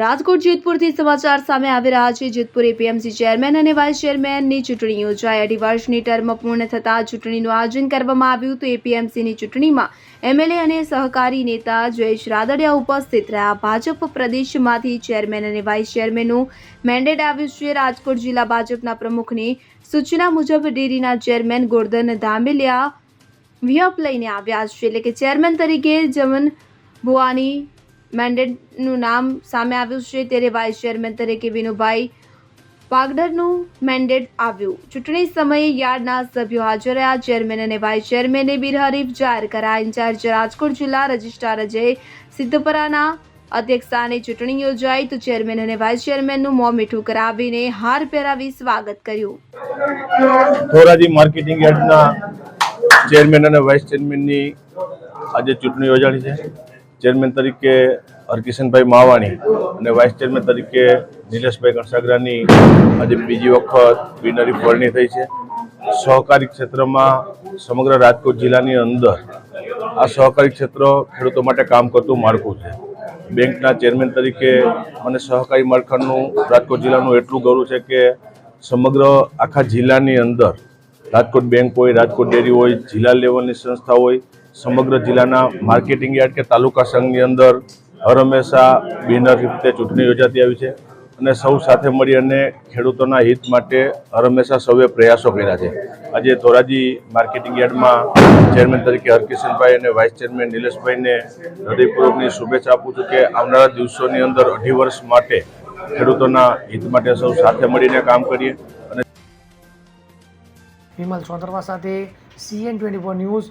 રાજકોટ જેતપુરથી સમાચાર સામે આવી રહ્યા છે. જેતપુર એપીએમસી ચેરમેન અને વાઇસ ચેરમેનની ચૂંટણી યોજાઈ. અઢી વર્ષની ટર્મ પૂર્ણ થતાં ચૂંટણીનું આયોજન કરવામાં આવ્યું. તો એપીએમસીની ચૂંટણીમાં એમએલએ અને સહકારી નેતા જયેશ રાદડિયા ઉપસ્થિત રહ્યા. ભાજપ પ્રદેશમાંથી ચેરમેન અને વાઇસ ચેરમેનનું મેન્ડેટ આવ્યું છે. રાજકોટ જિલ્લા ભાજપના પ્રમુખની સૂચના મુજબ ડેરીના ચેરમેન ગોરધન ધામેલિયા વ્યપ લઈને આવ્યા છે. એટલે કે ચેરમેન તરીકે જમન ભુવાની મેન્ડેટનું નામ સામે આવ્યું છે. ત્યારે વાઇસ ચેરમેન તરીકે વિનુભાઈ પાગડરનું મેન્ડેટ આવ્યું. ચૂંટણી સમયે યાર્ડના સભ્યો હાજર રહ્યા. ચેરમેન અને વાઇસ ચેરમેને બિનહરીફ જાહેર કરાયા. ઇન્ચાર્જ રાજકોટ જિલ્લા રજિસ્ટ્રાર અજય સિદ્ધપરાના અધ્યક્ષસ્થાને ચૂંટણી યોજાઈ. તો ચેરમેન અને વાઇસ ચેરમેનનું મોં મીઠું કરાવીને હાર પહેરાવી સ્વાગત કર્યું. ધોરાજી માર્કેટિંગ યાર્ડના ચેરમેન અને વાઇસ ચેરમેનની આજે ચૂંટણી યોજાણી છે. ચેરમેન તરીકે હરકિશનભાઈ માવાણી અને વાઇસ ચેરમેન તરીકે નિલેશભાઈ કણસાગરાની આજે બીજી વખત બિનરી ફળણી થઈ છે. સહકારી ક્ષેત્રમાં સમગ્ર રાજકોટ જિલ્લાની અંદર આ સહકારી ક્ષેત્ર ખેડૂતો માટે કામ કરતું માળખું છે. બેંકના ચેરમેન તરીકે મને સહકારી માળખાનું રાજકોટ જિલ્લાનું એટલું ગૌરવ છે કે સમગ્ર આખા જિલ્લાની અંદર રાજકોટ બેંક હોય, રાજકોટ ડેરી હોય, જિલ્લા લેવલની સંસ્થા હોય સમગ્ર જિલ્લાના માર્કેટિંગ યાર્ડ કે તાલુકા સંઘની અંદર હર હંમેશા બિનર રીતે ચૂંટણી યોજાતી આવી છે અને સૌ સાથે મળી અને ખેડૂતોના હિત માટે હર હંમેશા સૌએ પ્રયાસો કર્યા છે. આજે ધોરાજી માર્કેટિંગ યાર્ડમાં ચેરમેન તરીકે હરકિશનભાઈ અને વાઇસ ચેરમેન નિલેશભાઈને હૃદયપૂર્વકની શુભેચ્છા આપું છું કે આવનારા દિવસોની અંદર અઢી વર્ષ માટે ખેડૂતોના હિત માટે સૌ સાથે મળીને કામ કરીએ અને વિમલ સોંદરવા સાથે સીએન ટ્વેન્ટી ન્યૂઝ